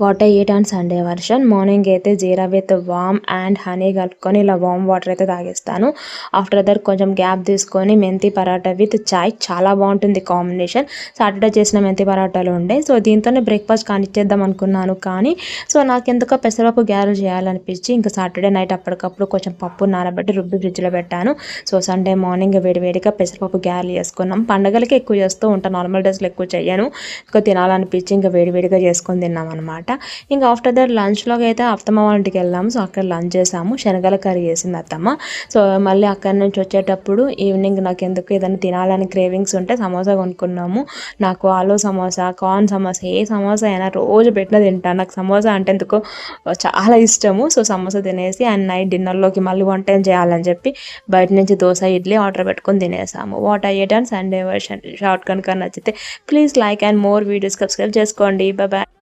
What eight and Sunday version. Morning అయితే jeera with warm and honey కలుపుకొని ఇలా warm water అయితే తాగేస్తాను. ఆఫ్టర్ దట్ కొంచెం గ్యాప్ తీసుకొని మెంతి పరాటా విత్ చాయ్. చాలా బాగుంటుంది కాంబినేషన్. సాటర్డే చేసిన మెంతి పరాటాలు ఉండే. సో దీంతోనే బ్రేక్ఫాస్ట్ కానిచ్చేద్దాం అనుకున్నాను కానీ సో నాకు ఎందుకో పెసరపప్పు గ్యారెల్ చేయాలనిపించి ఇంకా సాటర్డే నైట్ అప్పటికప్పుడు కొంచెం పప్పు నానబెట్టి రుబ్బి ఫ్రిడ్జ్లో పెట్టాను. సో సండే మార్నింగ్ వేడివేడిగా పెసరపప్పు గ్యారెల్ చేసుకున్నాం. పండగలకి ఎక్కువ చేస్తూ ఉంటాను నార్మల్ డేస్లో ఎక్కువ చేయను ఇంకా తినాలనిపించి ఇంకా వేడివేడిగా చేసుకొని తిన్నాం అనమాట ఇంకా ఆఫ్టర్ దట్ లంచ్లోకి అయితే అత్తమ్మ వాళ్ళ ఇంటికి వెళ్ళాము సో అక్కడ లంచ్ చేసాము. శనగల కర్రీ చేసింది అత్తమ్మ. సో మళ్ళీ అక్కడి నుంచి వచ్చేటప్పుడు ఈవినింగ్ నాకు ఎందుకు ఏదైనా తినాలని క్రేవింగ్స్ ఉంటే సమోసా కొనుక్కున్నాము. నాకు ఆలు సమోసా కార్న్ సమోసా ఏ సమోసా అయినా రోజు పెట్టిన తింటాను నాకు సమోసా అంటే ఎందుకో చాలా ఇష్టము. సో సమోసా తినేసి అండ్ నైట్ డిన్నర్లోకి మళ్ళీ వంట ఏం చేయాలని చెప్పి బయట నుంచి దోశ ఇడ్లీ ఆర్డర్ పెట్టుకొని తినేసాము. What I ate and Sunday version. Short కనుక నచ్చితే please like and more videos subscribe చేసుకోండి. బాయ్.